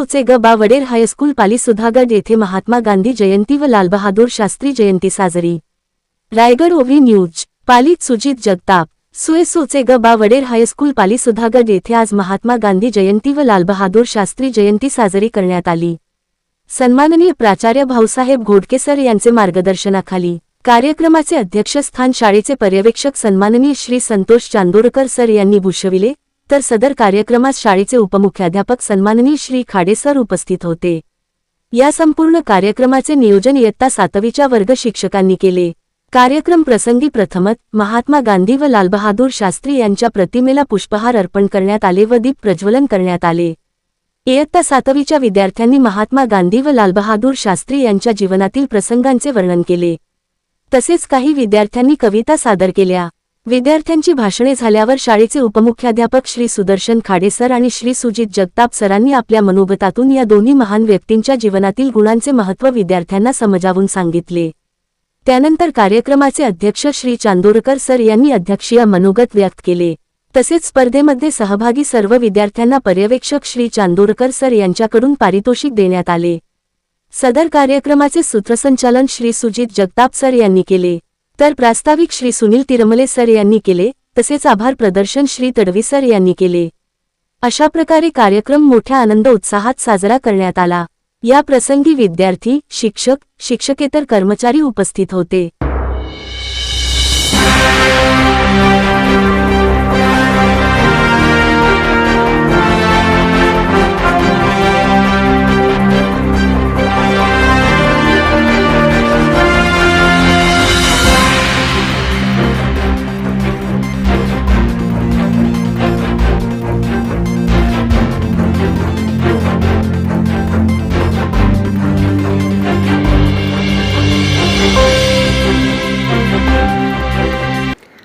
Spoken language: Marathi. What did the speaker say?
सोचे ग बावडेर हायस्कूल पाली सुधागड येथे महात्मा गांधी जयंती व लालबहादूर शास्त्री जयंती साजरी. रायगड ओव्ही न्यूज पालीत सुजित जगताप सुए सोचे ग बावडेर हायस्कूल पाली सुधागड येथे आज महात्मा गांधी जयंती व लालबहादूर शास्त्री जयंती साजरी करण्यात आली. सन्माननीय प्राचार्य भाऊसाहेब घोडकेसर यांचे मार्गदर्शनाखाली कार्यक्रमाचे अध्यक्षस्थान शाळेचे पर्यवेक्षक सन्माननीय श्री संतोष चांदोरकर सर यांनी भूषविले तर सदर कार्यक्रमास शाळेचे उपमुख्याध्यापक सन्माननीय श्री खाडे सर उपस्थित होते. या संपूर्ण कार्यक्रमाचे नियोजन इयत्ता सातवीच्या वर्ग शिक्षकांनी केले. कार्यक्रम प्रसंगी प्रथमत महात्मा गांधी व लालबहादूर शास्त्री यांच्या प्रतिमेला पुष्पहार अर्पण करण्यात आले व दीप प्रज्वलन करण्यात आले. इयत्ता सातवीच्या विद्यार्थ्यांनी महात्मा गांधी व लालबहादूर शास्त्री यांच्या जीवनातील प्रसंगांचे वर्णन केले. तसेच काही विद्यार्थ्यांनी कविता सादर केल्या. विद्यार्थ्यांची भाषणे झाल्यावर शाळेचे उपमुख्याध्यापक श्री सुदर्शन खाडेसर आणि श्री सुजित जगताप सरांनी आपल्या मनोगतातून या दोन्ही महान व्यक्तींच्या जीवनातील गुणांचे महत्त्व विद्यार्थ्यांना समजावून सांगितले. त्यानंतर कार्यक्रमाचे अध्यक्ष श्री चांदोरकर सर यांनी अध्यक्षीय मनोगत व्यक्त केले. तसेच स्पर्धेमध्ये सहभागी सर्व विद्यार्थ्यांना पर्यवेक्षक श्री चांदोरकर सर यांच्याकडून पारितोषिक देण्यात आले. सदर कार्यक्रमाचे सूत्रसंचालन श्री सुजित जगताप सर यांनी केले. तर प्रास्ताविक श्री सुनील तिरमले सर यांनी केले तसेच आभार प्रदर्शन श्री तडवी सर यांनी केले. अशा प्रकारे कार्यक्रम मोठ्या आनंद उत्साहात साजरा करण्यात आला. या प्रसंगी विद्यार्थी शिक्षक शिक्षकेतर कर्मचारी उपस्थित होते.